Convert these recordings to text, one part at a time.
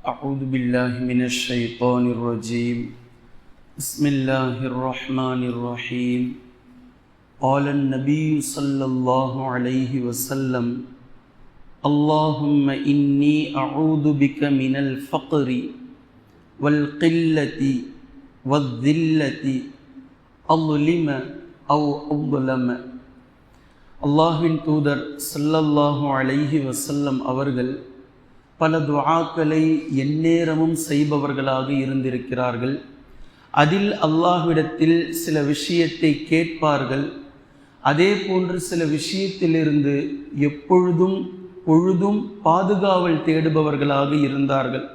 أعوذ بالله من الشيطان الرجيم بسم الله الرحمن الرحيم قال النبي صلى الله عليه وسلم اللهم إني أعوذ بك من الفقر والقلة والذلة أظلم أو أظلم அல்லாஹ்வின் தூதர் ஸல்லல்லாஹு அலைஹி வஸல்லம் அவர்கள் பல துவாக்களை எந்நேரமும் செய்பவர்களாக இருந்திருக்கிறார்கள். அதில் அல்லாஹ்விடத்தில் சில விஷயத்தை கேட்பார்கள். அதே போன்று சில விஷயத்திலிருந்து எப்பொழுதும் பொழுதும் பாதுகாவல் தேடுபவர்களாக இருந்தார்கள்.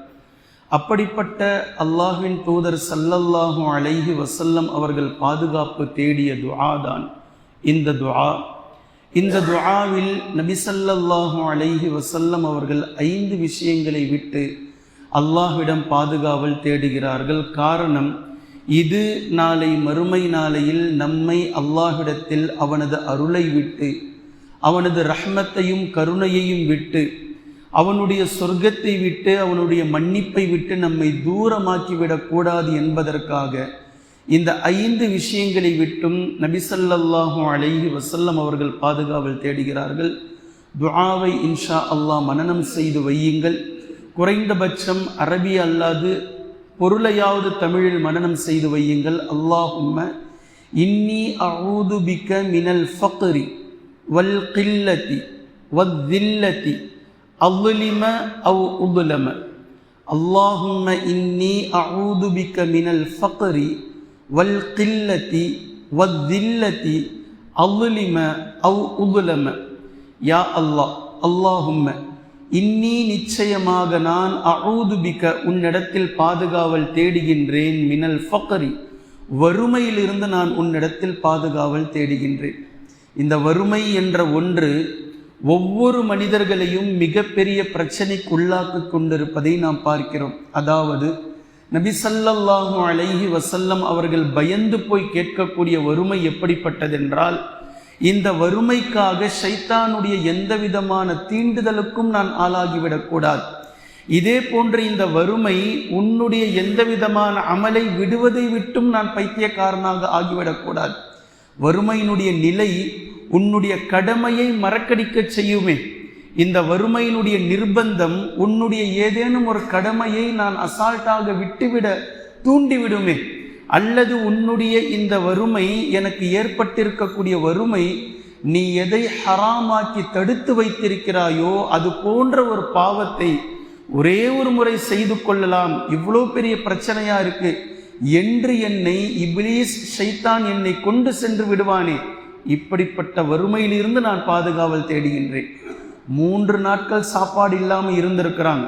அப்படிப்பட்ட அல்லாஹின் தூதர் சல்லல்லாஹும் அலைஹி வசல்லம் அவர்கள் பாதுகாப்பு தேடிய துஆ தான் இந்த துஆ. இந்த துஆவில் நபி ஸல்லல்லாஹு அலைஹி வசல்லம் அவர்கள் ஐந்து விஷயங்களை விட்டு அல்லாஹ்விடம் பாதுகாவல் தேடுகிறார்கள். காரணம் இது நாளை மறுமை நாளையில் நம்மை அல்லாஹ்விடத்தில் அவனது அருளை விட்டு அவனது ரஹ்மத்தையும் கருணையையும் விட்டு அவனுடைய சொர்க்கத்தை விட்டு அவனுடைய மன்னிப்பை விட்டு நம்மை தூரமாக்கிவிடக்கூடாது என்பதற்காக இந்த ஐந்து விஷயங்களை விட்டும் நபிசல்லாஹு அலைஹி வசல்லம் அவர்கள் பாதுகாவல் தேடுகிறார்கள். துஆவை இன்ஷா அல்லாஹ் மனநம் செய்து வையுங்கள். குறைந்தபட்சம் அரபி அல்லாது பொருளையாவது தமிழில் மனநம் செய்து வையுங்கள். அல்லாஹும்ம இன்னி அவுது பிக்க மினல் ஃபக்ரி வல் கில்லத்தி வத்தில்லதி அவ்லிம அவ் உதுலம. அல்லாஹும்ம இன்னி அவுது பிக்க மினல் ஃபக்ரி வல் கில்லதி வத்தில்லதி அவ்லிம அவ் உதுலம. யா அல்லாஹ் அல்லாஹும்ம இன்னி நிச்சயமாக நான் அழூதுபிக்க உன்னிடத்தில் பாதுகாவல் தேடுகின்றேன் மினல் ஃபக்கரி வறுமையிலிருந்து நான் உன்னிடத்தில் பாதுகாவல் தேடுகின்றேன். இந்த வறுமை என்ற ஒன்று ஒவ்வொரு மனிதர்களையும் மிகப்பெரிய பிரச்சனைக்கு உள்ளாக்கி கொண்டிருப்பதை நாம் பார்க்கிறோம். அதாவது நபி சல்லல்லாஹு அலைஹி வசல்லம் அவர்கள் பயந்து போய் கேட்கக்கூடிய வறுமை எப்படிப்பட்டதென்றால் இந்த வறுமைக்காக ஷைத்தானுடைய எந்த விதமான தீண்டுதலுக்கும் நான் ஆளாகிவிடக்கூடாது இதே போன்ற இந்த வறுமை உன்னுடைய எந்த விதமான அமலை விடுவதை விட்டும் நான் பைத்தியக்காரனாக ஆகிவிடக்கூடாது வறுமையினுடைய நிலை உன்னுடைய கடமையை மறக்கடிக்க செய்யுமே. இந்த வறுமையினுடைய நிர்பந்தம் உன்னுடைய ஏதேனும் ஒரு கடமையை நான் அசால்ட்டாக விட்டுவிட தூண்டிவிடுமே. அல்லது உன்னுடைய இந்த வறுமை எனக்கு ஏற்பட்டிருக்கக்கூடிய வறுமை நீ எதை ஹராமாக்கி தடுத்து வைத்திருக்கிறாயோ அது போன்ற ஒரு பாவத்தை ஒரே ஒரு முறை செய்து கொள்ளலாம். இவ்வளோ பெரிய பிரச்சனையா இருக்கு. என்று என்னை இப்லீஸ் ஷைத்தான் என்னை கொண்டு சென்று விடுவானே. இப்படிப்பட்ட வறுமையிலிருந்து நான் பாதுகாவல் தேடுகின்றேன். மூன்று நாட்கள் சாப்பாடு இல்லாமல் இருந்திருக்கிறாங்க.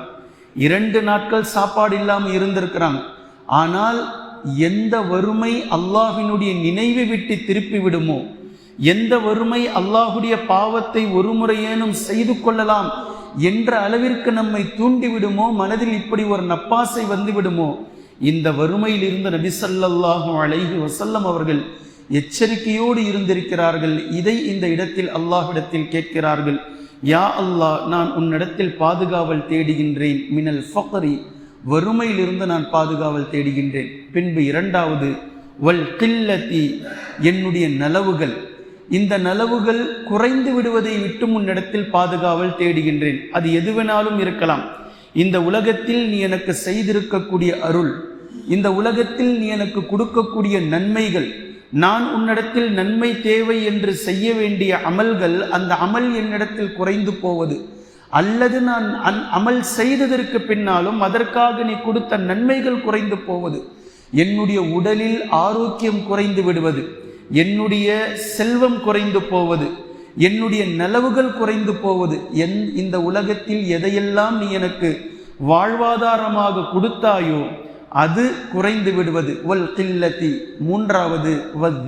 இரண்டு நாட்கள் சாப்பாடு இல்லாமல் இருந்திருக்கிறாங்க. ஆனால் எந்த வறுமை அல்லாஹினுடைய நினைவை விட்டு திருப்பி விடுமோ? எந்த வறுமை அல்லாஹுடைய பாவத்தை ஒரு முறையேனும் செய்து கொள்ளலாம் என்ற அளவிற்கு நம்மை தூண்டி விடுமோ? மனதில் இப்படி ஒரு நப்பாசை வந்து விடுமோ? இந்த வறுமையில் இருந்த நபிசல்லாஹும் அலைஹி வசல்லம் அவர்கள் எச்சரிக்கையோடு இருந்திருக்கிறார்கள். இதை இந்த இடத்தில் அல்லாஹ்விடத்தில் கேட்கிறார்கள். யா அல்லாஹ் நான் உன்னிடத்தில் பாதுகாவல் தேடுகின்றேன். மினல் ஃபக்ரி வறுமையிலிருந்து நான் பாதுகாவல் தேடுகின்றேன். பின்பு இரண்டாவது வல் கில்லத்தி என்னுடைய நலவுகள். இந்த நலவுகள் குறைந்து விடுவதை விட்டு உன்னிடத்தில் பாதுகாவல் தேடுகின்றேன். அது எதுவெனாலும் இருக்கலாம். இந்த உலகத்தில் நீ எனக்கு செய்திருக்கக்கூடிய அருள் இந்த உலகத்தில் நீ எனக்கு கொடுக்கக்கூடிய நன்மைகள் நான் உன்னிடத்தில் நன்மை தேவை என்று செய்ய வேண்டிய அமல்கள் அந்த அமல் என்னிடத்தில் குறைந்து போவது. அல்லது நான் அந் அமல் செய்ததற்கு பின்னாலும் அதற்காக நீ கொடுத்த நன்மைகள் குறைந்து போவது. என்னுடைய உடலில் ஆரோக்கியம் குறைந்து விடுவது. என்னுடைய செல்வம் குறைந்து போவது. என்னுடைய நலவுகள் குறைந்து போவது. என் இந்த உலகத்தில் எதையெல்லாம் நீ எனக்கு வாழ்வாதாரமாக கொடுத்தாயோ அது குறைந்து விடுவது. வல் கில்லத்தி மூன்றாவது வல்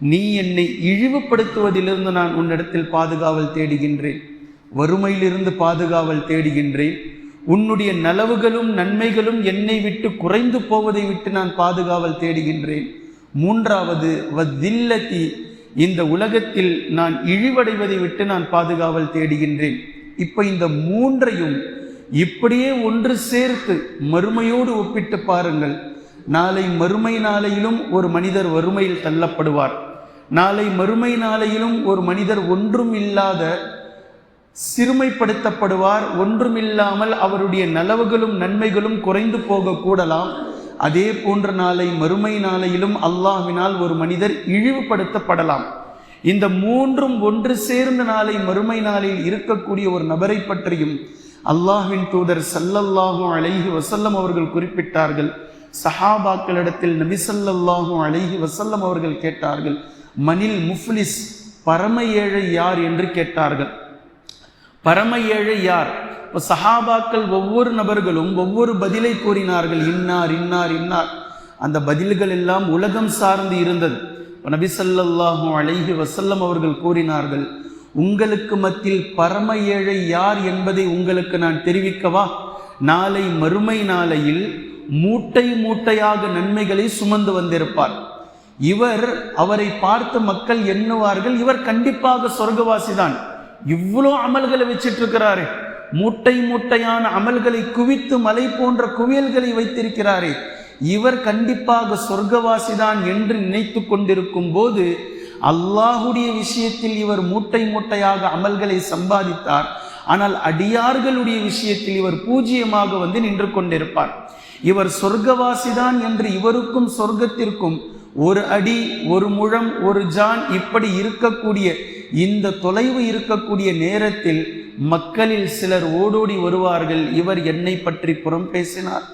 நீ என்னை இழிவுபடுத்துவதிலிருந்து நான் உன்னிடத்தில் பாதுகாவல் தேடுகின்றேன். வறுமையிலிருந்து பாதுகாவல் தேடுகின்றேன். உன்னுடைய நலவுகளும் நன்மைகளும் என்னை விட்டு குறைந்து போவதை விட்டு நான் பாதுகாவல் தேடுகின்றேன். மூன்றாவது வத்தில்லத்தி இந்த உலகத்தில் நான் இழிவடைவதை விட்டு நான் பாதுகாவல் தேடுகின்றேன். இப்போ இந்த மூன்றையும் இப்படியே ஒன்று சேர்த்து மறுமையோடு ஒப்பிட்டு பாருங்கள். நாளை மறுமை நாளையிலும் ஒரு மனிதர் வறுமையில் தள்ளப்படுவார். நாளை மறுமை நாளையிலும் ஒரு மனிதர் ஒன்றும் இல்லாத சிறுமைப்படுத்தப்படுவார். ஒன்றுமில்லாமல் அவருடைய நலவுகளும் நன்மைகளும் குறைந்து போக கூடலாம். அதே போன்ற நாளை மறுமை நாளையிலும் அல்லாஹினால் ஒரு மனிதர் இழிவுபடுத்தப்படலாம். இந்த மூன்றும் ஒன்று சேர்ந்த நாளை மறுமை நாளில் இருக்கக்கூடிய ஒரு நபரை பற்றியும் அல்லாஹின் தூதர் சல்லல்லாஹும் அலைஹி வசல்லம் அவர்கள் குறிப்பிட்டார்கள். சஹாபாக்களிடத்தில் நபி அழகி அலைஹி வசல்லம் அவர்கள் கேட்டார்கள் மனில் முஃப்லிஸ் பரம ஏழை யார்? என்று கேட்டார்கள். பரம ஏழை யார்? இப்போ சஹாபாக்கள் ஒவ்வொரு நபர்களும் ஒவ்வொரு பதிலை கூறினார்கள். இன்னார் இன்னார் இன்னார். அந்த பதில்கள் எல்லாம் உலகம் சார்ந்து இருந்தது. நபி ஸல்லல்லாஹு அலைஹி வசல்லம் அவர்கள் கூறினார்கள் உங்களுக்கு மத்தியில் பரம ஏழை யார் என்பதை உங்களுக்கு நான் தெரிவிக்கவா? நாளை மறுமை நாளையில் மூட்டை மூட்டையாக நன்மைகளை சுமந்து வந்திருப்பார். இவர் அவரை பார்த்து மக்கள் எண்ணுவார்கள் இவர் கண்டிப்பாக சொர்க்கவாசிதான். இவ்வளோ அமல்களை வச்சிட்டு இருக்கிறாரே மூட்டை மூட்டையான அமல்களை குவித்து மலை போன்ற குவியல்களை வைத்திருக்கிறாரே. இவர் கண்டிப்பாக சொர்க்கவாசிதான் என்று நினைத்து கொண்டிருக்கும் போது அல்லாஹுடைய விஷயத்தில் இவர் மூட்டை மூட்டையாக அமல்களை சம்பாதித்தார். ஆனால் அடியார்களுடைய விஷயத்தில் இவர் பூஜ்ஜியமாக வந்து நின்று கொண்டிருப்பார். இவர் சொர்க்கவாசிதான் என்று இவருக்கும் சொர்க்கத்திற்கும் ஒரு அடி ஒரு முழம் ஒரு ஜான் இப்படி இருக்கக்கூடிய இந்த தொலைவு இருக்கக்கூடிய நேரத்தில் மக்களில் சிலர் ஓடோடி வருவார்கள். இவர் என்னை பற்றி புறம் பேசினார்.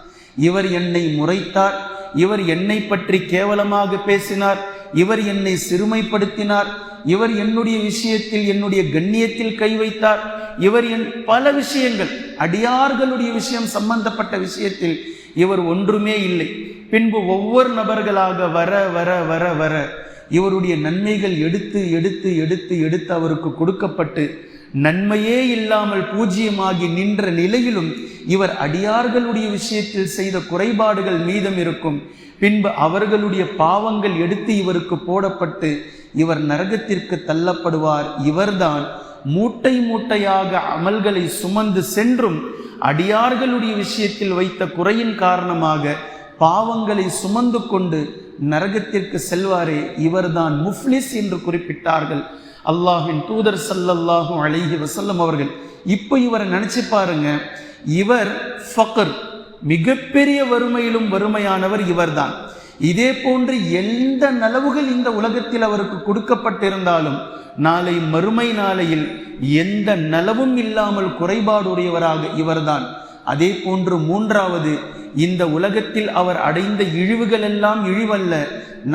இவர் என்னை முறைத்தார். இவர் என்னை பற்றி கேவலமாக பேசினார். இவர் என்னை சிறுமைப்படுத்தினார். இவர் என்னுடைய விஷயத்தில் என்னுடைய கண்ணியத்தில் கை வைத்தார். இவர் என் பல விஷயங்கள் அடியார்களுடைய விஷயம் சம்பந்தப்பட்ட விஷயத்தில் இவர் ஒன்றுமே இல்லை. பின்பு ஒவ்வொரு நபர்களாக வர வர வர வர இவருடைய நன்மைகள் எடுத்து எடுத்து எடுத்து எடுத்து அவருக்கு கொடுக்கப்பட்டு நன்மையே இல்லாமல் பூஜ்ஜியமாகி நின்ற நிலையிலும் இவர் அடியார்களுடைய விஷயத்தில் செய்த குறைபாடுகள் மீதம் இருக்கும். பின்பு அவர்களுடைய பாவங்கள் எடுத்து இவருக்கு போடப்பட்டு இவர் நரகத்திற்கு தள்ளப்படுவார். இவர்தான் மூட்டை மூட்டையாக அமல்களை சுமந்து சென்றும் அடியார்களுடைய விஷயத்தில் வைத்த குறையின் காரணமாக பாவங்களை சுமந்து கொண்டு நரகத்திற்கு செல்வாரே. இவர்தான் முஃப்லிஸ் என்று குறிப்பிட்டார்கள். அல்லாஹின் தூதர் சல்லல்லாஹும் அழகி வசல்லம் அவர்கள். இப்போ இவரை நினச்சி பாருங்க இவர் ஃபக்கர் மிகப்பெரிய வறுமையிலும் வறுமையானவர் இவர்தான். இதே போன்று எந்த நலவுகள் இந்த உலகத்தில் அவருக்கு கொடுக்கப்பட்டிருந்தாலும் நாளை மறுமை நாளையில் எந்த நலவும் இல்லாமல் குறைபாடுடையவராக இவர்தான். அதே போன்று மூன்றாவது இந்த உலகத்தில் அவர் அடைந்த இழிவுகள் எல்லாம் இழிவல்ல.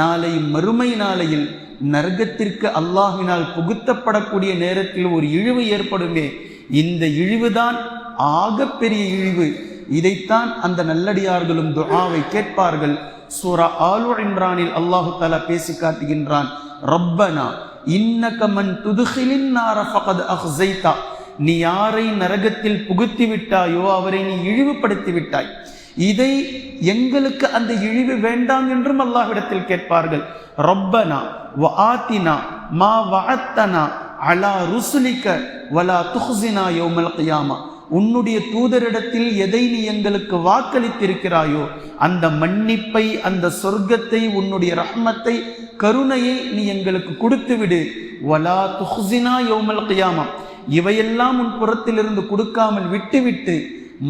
நாளை மறுமை நாளையில் நரகத்திற்கு அல்லாஹினால் புகுத்தப்படக்கூடிய நேரத்தில் ஒரு இழிவு ஏற்படுமே. இந்த இழிவுதான் ஆகப்பெரிய இழிவு. இதைத்தான் அந்த நல்லடியார்களும் துஆவை கேட்பார்கள். சூரா ஆலு இம்ரானில் அல்லாஹு தாலா பேசி காட்டுகின்றான். ரப்பனா இன்னகமன் துதுகிலின் நார ஃபகத் அஹ்ஸைதா நீ யாரை நரகத்தில் புகுத்தி விட்டாயோ அவரை நீ இழிவுபடுத்தி விட்டாய் இதை எங்களுக்கு அந்த இழிவு வேண்டாம் என்றும் அல்லாஹ்விடத்தில் கேட்பார்கள். ரொப்பனா வாத்தினா ஆத்தினா மா வாத்தனா அலா ருசுலிக்க வலா துஹ்சினா யோமல் கியாமா. உன்னுடைய தூதரிடத்தில் எதை நீ எங்களுக்கு வாக்களித்திருக்கிறாயோ அந்த மன்னிப்பை அந்த சொர்க்கத்தை உன்னுடைய ரஹ்மத்தை கருணையை நீ எங்களுக்கு கொடுத்து விடு வலா துஹ்ஸினா யோமல் கியாமா. இவையெல்லாம் உன் புறத்திலிருந்து கொடுக்காமல் விட்டுவிட்டு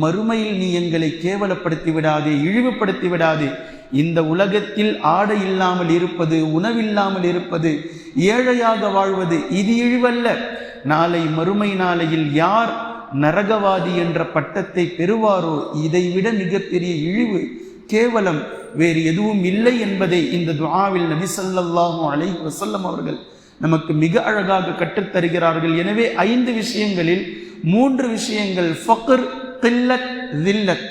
மறுமையில் நீ எங்களை கேவலப்படுத்தி விடாதே இழிவுபடுத்தி விடாதே இந்த உலகத்தில் ஆடை இல்லாமல் இருப்பது உணவில்லாமல் இருப்பது ஏழையாக வாழ்வது இது இழிவல்ல. நாளை மறுமை நாளையில் யார் நரகவாதி என்ற பட்டத்தை பெறுவாரோ இதைவிட மிகப்பெரிய இழிவு கேவலம் வேறு எதுவும் இல்லை என்பதை இந்த துவாவில் நபி சொல்லாஹும் அலை வசல்லம் அவர்கள் நமக்கு மிக அழகாக கற்றுத்தருகிறார்கள். எனவே ஐந்து விஷயங்களில் மூன்று விஷயங்கள் ஃபக்கர் தில்லத் தில்லத்.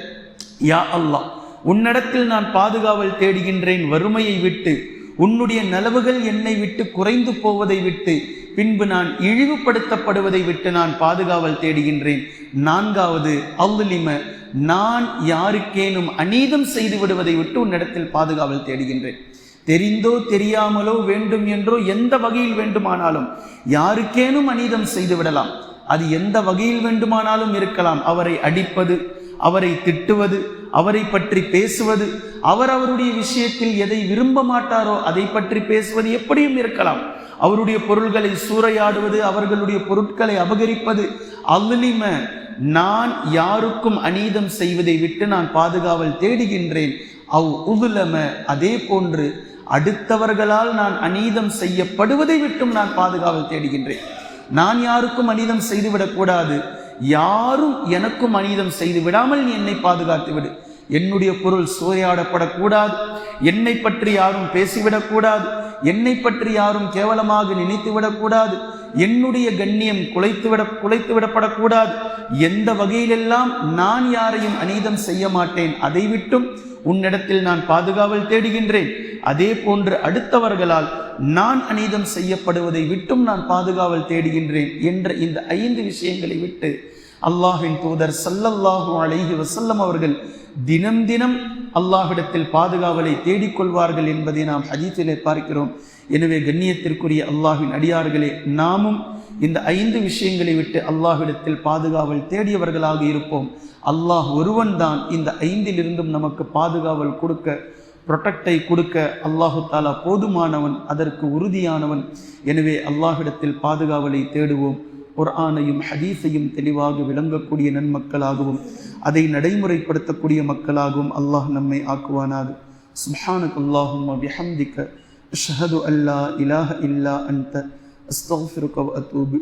யா அல்லாஹ் உன்னிடத்தில் நான் பாதுகாவல் தேடுகின்றேன் வறுமையை விட்டு. உன்னுடைய நலவுகள் என்னை விட்டு குறைந்து போவதை விட்டு. பின்பு நான் இழிவுபடுத்தப்படுவதை விட்டு நான் பாதுகாவல் தேடுகின்றேன். நான்காவது அல்லிம நான் யாருக்கேனும் அநீதம் செய்து விடுவதை விட்டு உன்னிடத்தில் பாதுகாவல் தேடுகின்றேன். தெரிந்தோ தெரியாமலோ வேண்டும் என்றோ எந்த வகையில் வேண்டுமானாலும் யாருக்கேனும் அநீதம் செய்து விடலாம். அது எந்த வகையில் வேண்டுமானாலும் இருக்கலாம். அவரை அடிப்பது அவரை திட்டுவது அவரை பற்றி பேசுவது அவர் அவருடைய விஷயத்தில் எதை விரும்ப மாட்டாரோ அதை பற்றி பேசுவது எப்படியும் இருக்கலாம். அவருடைய பொருள்களை சூறையாடுவது அவர்களுடைய பொருட்களை அபகரிப்பது அல்லிம நான் யாருக்கும் அநீதம் செய்வதை விட்டு நான் பாதுகாவல் தேடுகின்றேன். அவ் உதுலம அதே போன்று அடுத்தவர்களால் நான் அநீதம் செய்யப்படுவதை விட்டும் நான் பாதுகாவல் தேடுகின்றேன். நான் யாருக்கும் அநீதம் செய்துவிடக்கூடாது யாரும் எனக்கும் அநீதம் செய்து விடாமல் நீ என்னை பாதுகாத்து விடு. என்னுடைய பொருள் சூறையாடப்படக்கூடாது என்னை பற்றி யாரும் பேசிவிடக்கூடாது என்னை பற்றி யாரும் கேவலமாக நினைத்து விடக்கூடாது என்னுடைய கண்ணியம் குலைத்துவிட குலைத்து விடப்படக்கூடாது எந்த வகையிலெல்லாம் நான் யாரையும் அநீதம் செய்ய மாட்டேன் அதை விட்டும் உன்னிடத்தில் நான் பாதுகாவல் தேடுகின்றேன். அதே போன்று அடுத்தவர்களால் நான் அநீதம் செய்யப்படுவதை விட்டும் நான் பாதுகாவல் தேடுகின்றேன் என்ற இந்த ஐந்து விஷயங்களை விட்டு அல்லாஹின் தூதர் சல்லல்லாஹு அலைஹி வசல்லம் அவர்கள் தினம் தினம் அல்லாஹிடத்தில் பாதுகாவலை தேடிக்கொள்வார்கள் என்பதை நாம் அஜித்திலே பார்க்கிறோம். எனவே கண்ணியத்திற்குரிய அல்லாஹின் அடியார்களே நாமும் இந்த ஐந்து விஷயங்களை விட்டு அல்லாஹிடத்தில் பாதுகாவல் தேடியவர்களாக இருப்போம். அல்லாஹ் ஒருவன் தான் இந்த ஐந்திலிருந்தும் நமக்கு பாதுகாவல் கொடுக்க ப்ரொடெக்டை கொடுக்க அல்லாஹு தாலா போதுமானவன் அதற்கு உறுதியானவன். எனவே அல்லாஹிடத்தில் பாதுகாவலை தேடுவோம். குர்ஆனையும் ஹதீஸையும் தெளிவாக விளங்கக்கூடிய நன்மக்களாகவும் அதை நடைமுறைப்படுத்தக்கூடிய மக்களாகவும் அல்லாஹ் நம்மை ஆக்குவானாக. சுப்ஹானக் அல்லாஹும் பிஹம்திக அஷ்ஹது அல்லா இலாஹ இல்லா அந்த அத்தூபு